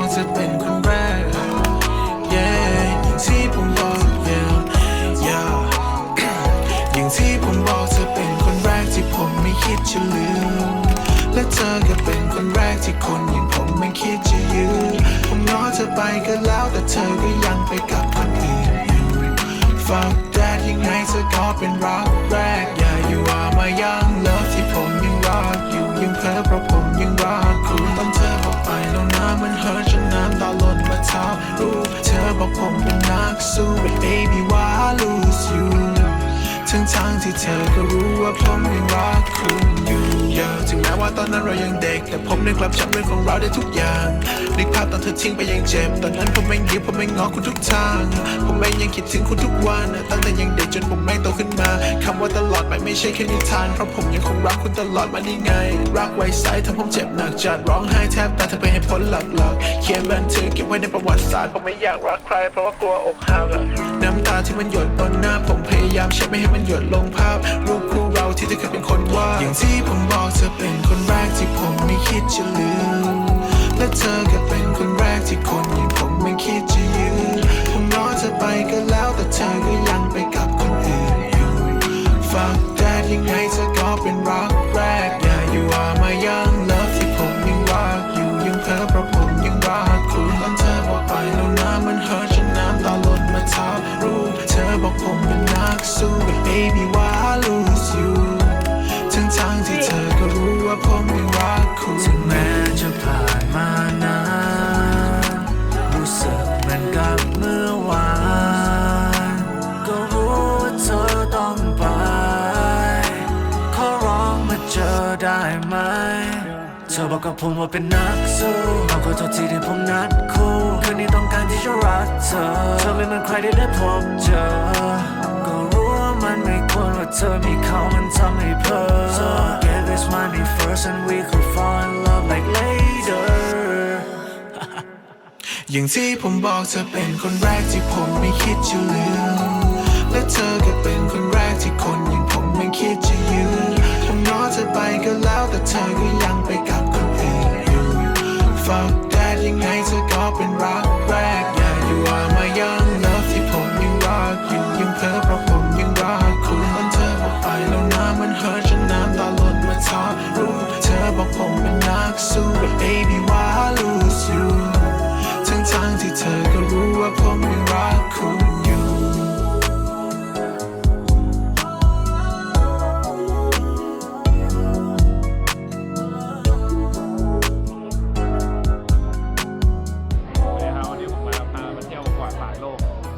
องจะเป็นคนแรก yeah อย่างที่ผมบอก yeah yeah อย่างที่ผมบอกเธอเป็นคนแรกที่ผมไม่คิดจะลืม และเธอก็เป็นคนแรกที่คนอย่างผมไม่คิดจะยืมผมง้อเธอไปก็แล้วแต่เธอก็ยังไปกับคนอื่น fuck that ยังไงเธอก็เป็นรัก รู้เธอบอกผมเป็นนักสู้ but baby why I lose you ทั้งทางที่เธอก็รู้ว่าผมยังรักคุณอยู่ ยอะถึงแม้ว่าตอนนั้นเรายังเด็ก แต่ผมนึกกลับจำเรื่องของเราได้ทุกอย่างนึกภาพตอนเธอทิ้งไปยังเจ็บ ตอนนั้นผมไม่ยิ้มผมไม่งอคุณทุกทาง ผมไม่ยังคิดถึงคุณทุกวันตั้งแต่ยังเด็กจนผมแม่โตขึ้นมาคำว่าตลอดไปไม่ใช่แค่นิทาน เพราะผมยังคงรักคุณตลอดมานี่ไง รักไว้ใสทำผมเจ็บหนักจัดร้องไห้แทบตายเธอไปให้พ้นหลักๆเขียนบันทึกเก็บไว้ในประวัติศาสตร์ผมไม่อยากรักใคร เพราะว่ากลัวอกหักน้ำตาที่มันหยดบนหน้าผมพยายามเช็ดไม่ให้มันหยดลงภาพรูปคู่เราที่เธอเคยเป็นคน อย่างที่ผมบอกเธอเป็นคนแรกที่ผมไม่คิดจะลืม และเธอก็เป็นคนแรกที่คน เธอบอกกับผมว่าเป็นนักสู้เอาขอโทษทีที่ผมนัดคู่คืนนี้ต้องการที่จะรักเธอ เธอไม่เหมือนใครที่ได้พบเจอ ก็รู้ว่ามันไม่ควรว่าเธอมีเขามันทำให้เพ้อ So get this money first and we could fall in love like later อย่างที่ผมบอกเธอเป็นคนแรกที่ผมไม่คิดจะลืมและเธอ เธอก็ยังไปกับคนอื่นอยู่ Fuck that ยังไงเธอก็เป็นรัก